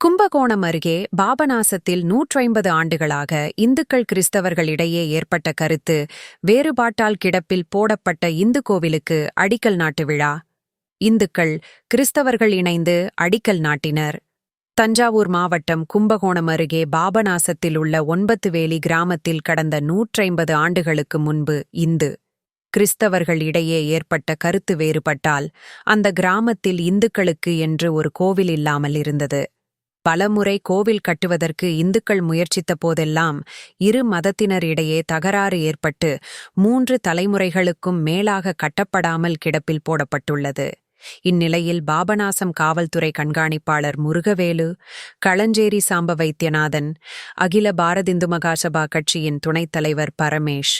கும்பகோணம் அருகே பாபநாசத்தில் நூற்றைம்பது ஆண்டுகளாக இந்துக்கள் கிறிஸ்தவர்களிடையே ஏற்பட்ட கருத்து வேறுபாட்டால் கிடப்பில் போடப்பட்ட இந்து கோவிலுக்கு அடிக்கல் நாட்டு விழா. இந்துக்கள் கிறிஸ்தவர்கள் இணைந்து அடிக்கல் நாட்டினர். தஞ்சாவூர் மாவட்டம் கும்பகோணம் அருகே பாபநாசத்தில் உள்ள ஒன்பத்துவேலி கிராமத்தில் கடந்த நூற்றைம்பது ஆண்டுகளுக்கு முன்பு இந்து கிறிஸ்தவர்கள் இடையே ஏற்பட்ட கருத்து வேறுபட்டால் அந்த கிராமத்தில் இந்துக்களுக்கு என்று ஒரு கோவில் இல்லாமல் இருந்தது. பலமுறை கோவில் கட்டுவதற்கு இந்துக்கள் முயற்சித்த போதெல்லாம் இரு மதத்தினரிடையே தகராறு ஏற்பட்டு மூன்று தலைமுறைகளுக்கும் மேலாக கட்டப்படாமல் கிடப்பில் போடப்பட்டுள்ளது. இந்நிலையில் பாபநாசம் காவல்துறை கண்காணிப்பாளர் முருகவேலு களஞ்சேரி சாம்ப வைத்தியநாதன் அகில பாரதிந்து மகாசபா கட்சியின் துணைத் தலைவர் பரமேஷ்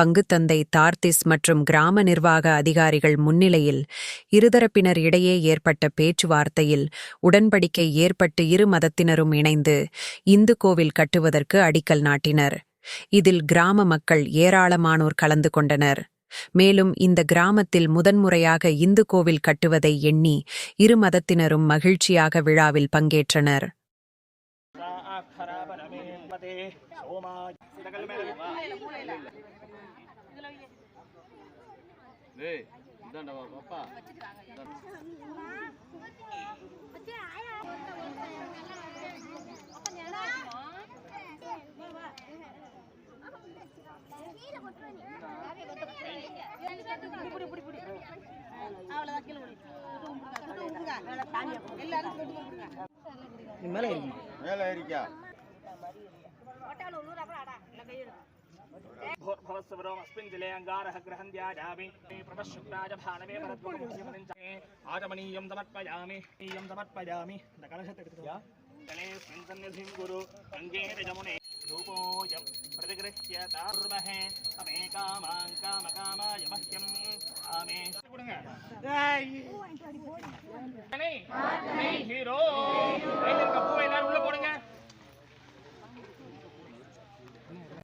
பங்குத்தந்தை தார்த்திஸ் மற்றும் கிராம நிர்வாக அதிகாரிகள் முன்னிலையில் இருதரப்பினர் இடையே ஏற்பட்ட பேச்சுவார்த்தையில் உடன்படிக்கை ஏற்பட்டு இரு மதத்தினரும் இணைந்து இந்து கோவில் கட்டுவதற்கு அடிக்கல் நாட்டினர். இதில் கிராம மக்கள் ஏராளமானோர் கலந்து கொண்டனர். மேலும் இந்த கிராமத்தில் முதன்முறையாக இந்து கோவில் கட்டுவதை எண்ணி இரு மதத்தினரும் மகிழ்ச்சியாக விழாவில் பங்கேற்றனர் அக்ஷராபரமேமதே சோமாய டேய் இதாண்டா பாப்பா மேலே இருக்குமா மேலே ஏறிக்கா भोर्भवस्वरोमस्मिन् जले अङ्गारः ग्रहन्त्याजामि प्रतःशुक्राय भानवे भरद्वमुख्यमनिञ्चे आचमनीयं समर्पयामि नीयं समर्पयामि जलेऽस्मिन् सन्निधिं गुरु गङ्गे जमुने धूपोऽयं प्रतिगृह्य तार्महे अमे கொடுங்க ஹீரோ.